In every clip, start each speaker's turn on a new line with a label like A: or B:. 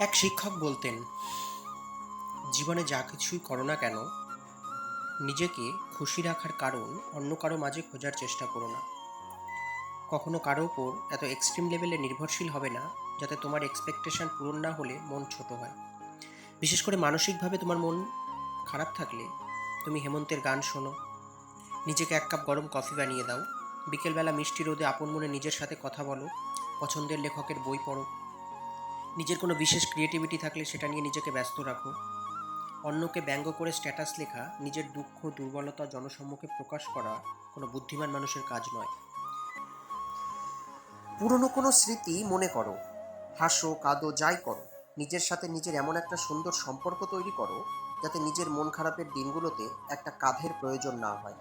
A: এক শিক্ষক বলতেন, জীবনে যা কিছুই করো না কেন, নিজেকে খুশি রাখার কারণ অন্য কারও মাঝে খোঁজার চেষ্টা করো না। কখনো কারও ওপর এত এক্সট্রিম লেভেলে নির্ভরশীল হবে না, যাতে তোমার এক্সপেকটেশন পূরণ না হলে মন ছোট হয়। বিশেষ করে মানসিকভাবে তোমার মন খারাপ থাকলে, তুমি হেমন্তের গান শোনো। নিজেকে এক কাপ গরম কফি বানিয়ে দাও। বিকেলবেলা মিষ্টি রোদে আপন মনে নিজের সাথে কথা বলো। পছন্দের লেখকের বই পড়ো। নিজের কোনো বিশেষ ক্রিয়েটিভিটি থাকলে সেটা নিয়ে নিজেকে ব্যস্ত রাখো। অন্যকে ব্যঙ্গ করে স্ট্যাটাস লেখা, নিজের দুঃখ, দুর্বলতা, জনসম্মুখে প্রকাশ করা কোনো বুদ্ধিমান মানুষের কাজ নয়। পুরনো কোনো স্মৃতি মনে করো। হাসো, কাঁদো, যাই করো। নিজের সাথে নিজের এমন একটা সুন্দর সম্পর্ক তৈরি করো যাতে নিজের মন খারাপের দিনগুলোতে একটা কাঁধের প্রয়োজন না হয়।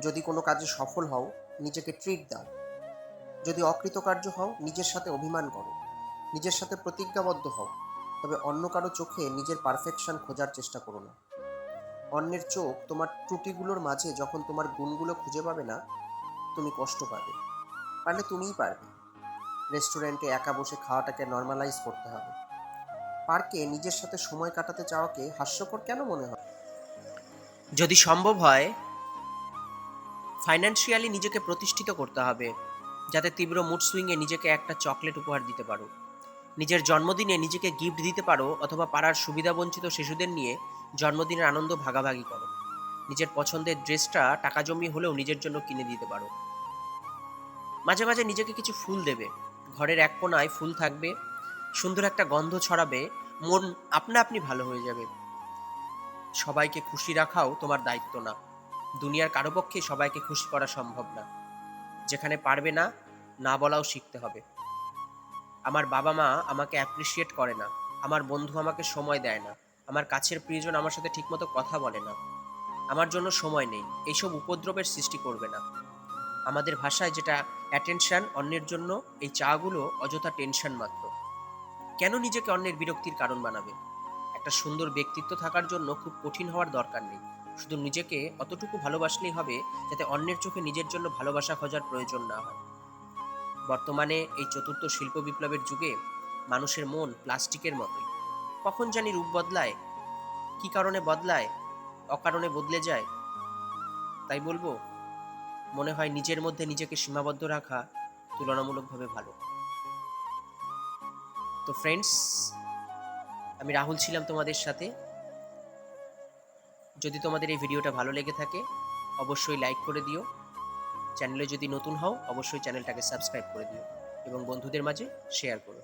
A: যদি কোনো কাজে সফল হও, নিজেকে ট্রিট দাও। যদি অকৃতকার্য হও, নিজের সাথে অভিমান করো। নিজের সাথে প্রতিজ্ঞাবদ্ধ হও, তবে অন্য কারও চোখে নিজের পারফেকশন খোঁজার চেষ্টা করো না। অন্যের চোখ তোমার ত্রুটিগুলোর মাঝে যখন তোমার গুণগুলো খুঁজে পাবে না, তুমি কষ্ট পাবে। পারলে তুমিই পারবে। রেস্টুরেন্টে একা বসে খাওয়াটাকে নর্মালাইজ করতে হবে। পার্কে নিজের সাথে সময় কাটাতে চাওয়াকে হাস্যকর কেন মনে হয়? যদি সম্ভব হয় ফাইন্যান্সিয়ালি নিজেকে প্রতিষ্ঠিত করতে হবে, যাতে তীব্র মুড সুইংয়ে নিজেকে একটা চকলেট উপহার দিতে পারো। নিজের জন্মদিনে নিজেকে গিফট দিতে পারো অথবা পাড়ার সুবিধাবঞ্চিত শিশুদের নিয়ে জন্মদিনের আনন্দ ভাগাভাগি করো। নিজের পছন্দের ড্রেসটা টাকা জমিয়ে হলেও নিজের জন্য কিনে দিতে পারো। মাঝে মাঝে নিজেকে কিছু ফুল দেবে। ঘরের এক কোনায় ফুল থাকবে। সুন্দর একটা গন্ধ ছড়াবে। মন আপনা আপনি ভালো হয়ে যাবে। সবাইকে খুশি রাখাও তোমার দায়িত্ব না। দুনিয়ার কারও পক্ষে সবাইকে খুশি করা সম্ভব না। যেখানে পারবে না না বলাও শিখতে হবে। আমার বাবা মা আমাকে অ্যাপ্রিসিয়েট করে না। আমার বন্ধু আমাকে সময় দেয় না। আমার কাছের প্রিয়জন আমার সাথে ঠিকমতো কথা বলে না। আমার জন্য সময় নেই। এইসব উপদ্রবের সৃষ্টি করবে না। আমাদের ভাষায় যেটা অ্যাটেনশন অন্যের জন্য এই চাগুলো অযথা টেনশন মাত্র। কেন নিজেকে অন্যের বিরক্তির কারণ বানাবে? একটা সুন্দর ব্যক্তিত্ব থাকার জন্য খুব কঠিন হওয়ার দরকার নেই। শুধু নিজেকে অতটুকু ভালোবাসলেই হবে, যাতে অন্যের চোখে নিজের জন্য ভালোবাসা খোঁজার প্রয়োজন না হয়। বর্তমানে এই চতুর্থ শিল্প বিপ্লবের যুগে মানুষের মন প্লাস্টিকের মতোই। কখন জানি রূপ বদলায়, কি কারণে বদলায়, অকারণে বদলে যায়। তাই বলব, মনে হয় নিজের মধ্যে নিজেকে সীমাবদ্ধ রাখা তুলনামূলকভাবে ভালো। তো ফ্রেন্ডস আমি রাহুল ছিলাম তোমাদের সাথে। যদি তোমাদের এই ভিডিওটা ভালো লেগে থাকে, অবশ্যই লাইক করে দিও। চ্যানেলে যদি নতুন হও অবশ্যই চ্যানেলটাকে সাবস্ক্রাইব করে দিও এবং বন্ধুদের মাঝে শেয়ার করো।